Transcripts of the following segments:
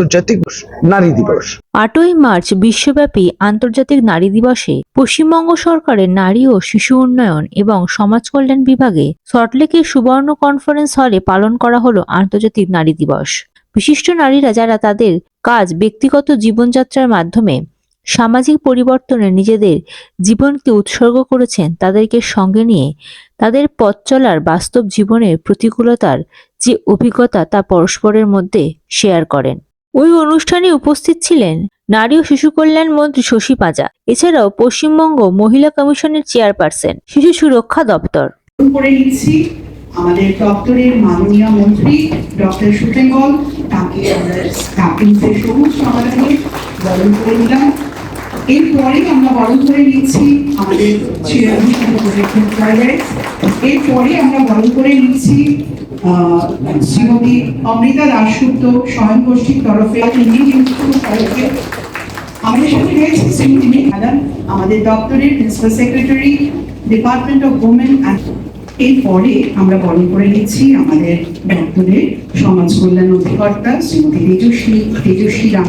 আন্তর্জাতিক নারী দিবস। আটই মার্চ বিশ্বব্যাপী আন্তর্জাতিক নারী দিবসে পশ্চিমবঙ্গ সরকারের নারী ও শিশু উন্নয়ন এবং সমাজ কল্যাণ বিভাগে সল্টলেকের সুবর্ণ কনফারেন্স হলে পালন করা হলো আন্তর্জাতিক নারী দিবস। বিশিষ্ট নারীরা যারা তাদের কাজ, ব্যক্তিগত জীবনযাত্রার মাধ্যমে সামাজিক পরিবর্তনে নিজেদের জীবনকে উৎসর্গ করেছেন, তাদেরকে সঙ্গে নিয়ে তাদের পথ চলার বাস্তব জীবনের প্রতিকূলতার যে অভিজ্ঞতা তা পরস্পরের মধ্যে শেয়ার করেন। ওই অনুষ্ঠানে উপস্থিত ছিলেন নারী ও শিশু কল্যাণ মন্ত্রী শশী পাজা এছাড়াও পশ্চিমবঙ্গ মহিলা কমিশনের চেয়ারপারসন, শিশু সুরক্ষা দপ্তর। করে নিচ্ছি আমাদের দপ্তরের মাননীয় মন্ত্রী ডক্টর তাকে সমাধানে বরণ করে নিলাম। এরপরে আমরা বরণ করে নিচ্ছি আমাদের এরপরে আমরা বরণ করে নিচ্ছি শ্রীমতী অমৃতা দাশগুপ্ত স্বয়ং গোষ্ঠীর তরফে আমাদের সাথে রয়েছে শ্রীমতী ম্যাডাম আমাদের দপ্তরের principal secretary department of women and এরপরে আমরা বরণ করে নিচ্ছি আমাদের দপ্তরের সমাজ কল্যাণ অধিকর্তা শ্রীমতী তেজস্বী তেজস্বী রাম।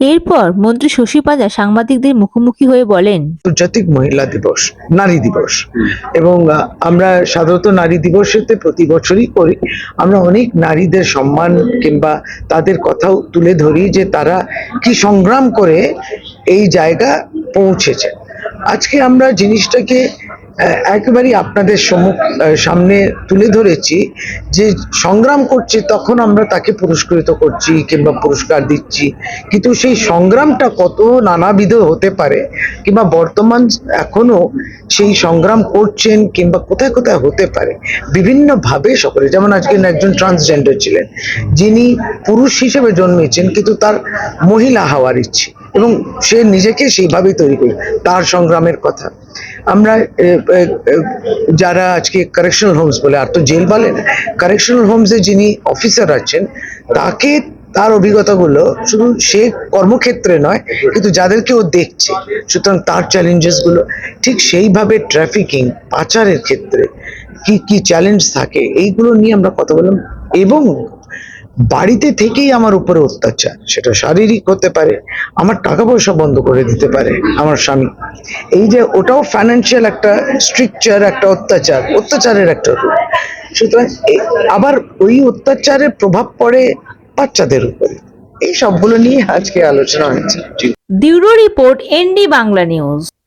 এরপর মন্ত্রী শশী পাজা সাংবাদিকদের মুখোমুখি হয়ে বলেন, আন্তর্জাতিক মহিলা দিবস, নারী দিবস। এবং আমরা সাধারণত নারী দিবসেতে প্রতি বছরই করি। আমরা অনেক নারীদের সম্মান কিংবা তাদের কথাও তুলে ধরি যে তারা কি সংগ্রাম করে এই জায়গা পৌঁছেছে। আজকে আমরা জিনিসটাকে একেবারেই আপনাদের সম্মুখ সামনে তুলে ধরেছি যে সংগ্রাম করছে, তখন আমরা তাকে পুরস্কৃত করছি কিংবা পুরস্কার দিচ্ছি। কিন্তু সেই সংগ্রামটা কত নানাবিধ হতে পারে, কিংবা বর্তমান এখনও সেই সংগ্রাম করছেন কিংবা কোথায় কোথায় হতে পারে বিভিন্ন ভাবে সকলে। যেমন আজকে একজন ট্রান্সজেন্ডার ছিলেন, যিনি পুরুষ হিসেবে জন্মেছেন, কিন্তু তার মহিলা হওয়ার ইচ্ছে এবং সে নিজেকে সেইভাবেই তৈরি করে তার সংগ্রামের কথা। আমরা যারা আজকে কারেকশনাল হোমস বলে, আর তো জেল বলেন কারেকশনাল হোমসে যিনি অফিসার আছেন, তাকে তার অভিজ্ঞতাগুলো শুধু সে কর্মক্ষেত্রে নয়, কিন্তু যাদেরকে ও দেখছে, সুতরাং তার চ্যালেঞ্জেসগুলো, ঠিক সেইভাবে ট্রাফিকিং পাচারের ক্ষেত্রে কি কি চ্যালেঞ্জ থাকে, এইগুলো নিয়ে আমরা কথা বললাম, এবং বাড়িতে থেকেই আমার উপরে অত্যাচার। সেটা শারীরিক হতে পারে, আমার টাকা পয়সা বন্ধ করে দিতে পারে আমার স্বামী। এই যে ওটাও ফাইন্যান্সিয়াল একটা স্ট্রিকচার একটা অত্যাচার, অত্যাচারের একটা রূপ। সুতরাং আবার ওই অত্যাচারের প্রভাব পড়ে বাচ্চাদের উপরে। এই সবগুলো নিয়ে আজকে আলোচনা হয়েছে। দিউরো রিপোর্ট এনডি বাংলা নিউজ।